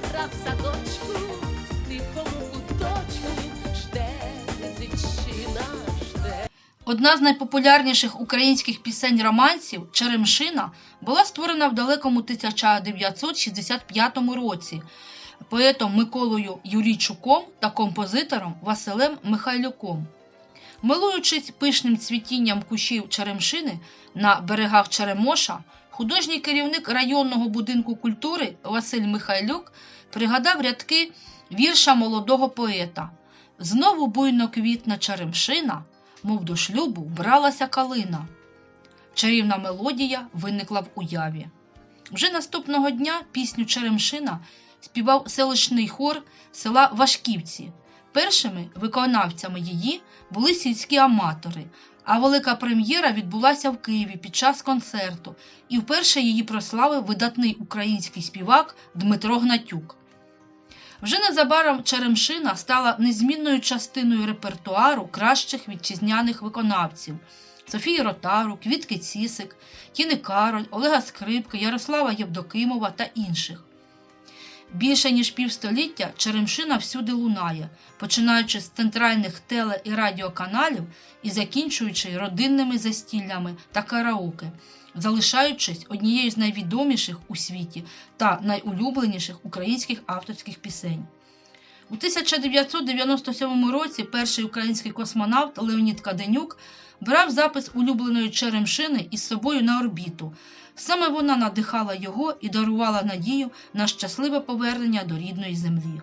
ведра в садочку, в тихому куточку жде дитчина. Одна з найпопулярніших українських пісень романсів Черемшина була створена в далекому 1965 році поетом Миколою Юрійчуком та композитором Василем Михайлюком. Милуючись пишним цвітінням кущів черемшини на берегах Черемоша, художній керівник районного будинку культури Василь Михайлюк пригадав рядки вірша молодого поета. Знову буйно квітне Черемшина, мов до шлюбу бралася калина. Чарівна мелодія виникла в уяві. Вже наступного дня пісню Черемшина співав селищний хор села Вашківці. Першими виконавцями її були сільські аматори, а велика прем'єра відбулася в Києві під час концерту, і вперше її прославив видатний український співак Дмитро Гнатюк. Вже незабаром Черемшина стала незмінною частиною репертуару кращих вітчизняних виконавців Софії Ротару, Квітки Цісик, Тіни Кароль, Олега Скрипки, Ярослава Євдокимова та інших. Більше ніж півстоліття Черемшина всюди лунає, починаючи з центральних теле і радіоканалів і закінчуючи родинними застіллями та караоке, залишаючись однією з найвідоміших у світі та найулюбленіших українських авторських пісень. У 1997 році перший український космонавт Леонід Каденюк брав запис улюбленої Черемшини із собою на орбіту. Саме вона надихала його і дарувала надію на щасливе повернення до рідної землі.